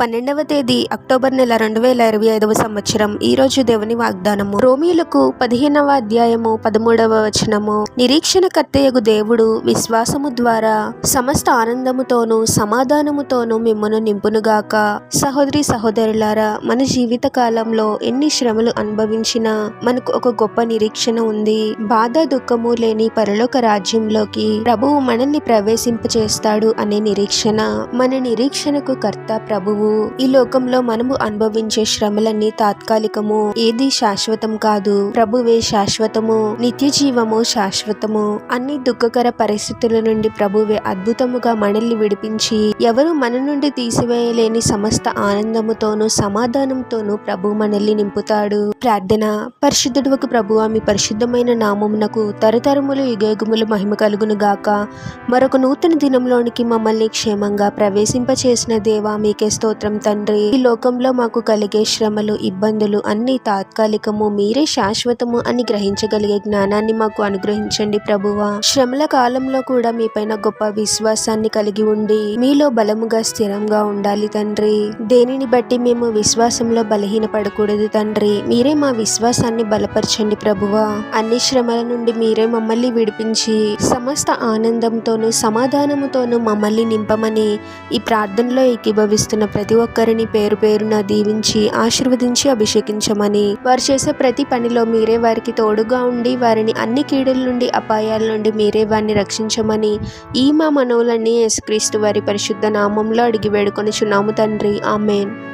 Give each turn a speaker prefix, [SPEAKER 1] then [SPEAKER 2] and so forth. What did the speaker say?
[SPEAKER 1] పన్నెండవ తేదీ అక్టోబర్ నెల రెండు వేల ఇరవై ఐదవ సంవత్సరం. ఈ రోజు దేవుని వాగ్దానము. రోమిలకు పదిహేనవ అధ్యాయము పదమూడవ వచనము. నిరీక్షణ నిరీక్షణకర్తయగు దేవుడు విశ్వాసము ద్వారా సమస్త ఆనందముతోనూ సమాధానముతోనూ మిమ్మను నింపునుగాక. సహోదరి సహోదరులారా మన జీవిత కాలంలో ఎన్ని శ్రమలు అనుభవించినా మనకు ఒక గొప్ప నిరీక్షణ ఉంది. బాధ దుఃఖము లేని పరలోక రాజ్యంలోకి ప్రభువు మనల్ని ప్రవేశింపచేస్తాడు అనే నిరీక్షణ. మన నిరీక్షణకు కర్త ప్రభువు. ఈ లోకంలో మనము అనుభవించే శ్రమలన్నీ తాత్కాలికము. ఏది శాశ్వతం కాదు. ప్రభువే శాశ్వతము. నిత్య జీవము శాశ్వతము. అన్ని దుఃఖకర పరిస్థితుల నుండి ప్రభువే అద్భుతముగా మనల్ని విడిపించి ఎవరు మన నుండి తీసివేయలేని సమస్త ఆనందముతోనూ సమాధానంతోనూ ప్రభు మనల్ని నింపుతాడు. ప్రార్థన. పరిశుద్ధుడువకు ప్రభువా మీ పరిశుద్ధమైన నామమునకు తరతరములు యుగయుగములు మహిమ కలుగును గాక. మరొక నూతన దినంలోనికి మమ్మల్ని క్షేమంగా ప్రవేశింపచేసిన దేవా మీకే స్తోత్రం. తండ్రి. ఈ లోకంలో మాకు కలిగే శ్రమలు ఇబ్బందులు అన్ని తాత్కాలికము. మీరే శాశ్వతము అని గ్రహించగలిగే జ్ఞానాన్ని మాకు అనుగ్రహించండి ప్రభువా. శ్రమల కాలంలో కూడా మీపైన గొప్ప విశ్వాసాన్ని కలిగి ఉండి మీలో బలముగా స్థిరంగా ఉండాలి తండ్రి. దేనిని బట్టి మేము విశ్వాసంలో బలహీన పడకూడదు తండ్రి. మీరే మా విశ్వాసాన్ని బలపరచండి ప్రభువా. అన్ని శ్రమల నుండి మీరే మమ్మల్ని విడిపించి సమస్త ఆనందంతోనూ సమాధానముతోనూ మమ్మల్ని నింపమని ఈ ప్రార్థనలో ఏకీభవిస్తున్న ప్రతి ఒక్కరిని పేరు పేరున దీవించి ఆశీర్వదించి అభిషేకించమని. వారు చేసే ప్రతి పనిలో మీరే వారికి తోడుగా ఉండి వారిని అన్ని కీడుల నుండి అపాయాల నుండి మీరే వారిని రక్షించమని ఈ మా మనవులన్నీ యేసుక్రీస్తు వారి పరిశుద్ధ నామంలో అడిగి వేడుకొని చున్నాము తండ్రి. ఆమెన్.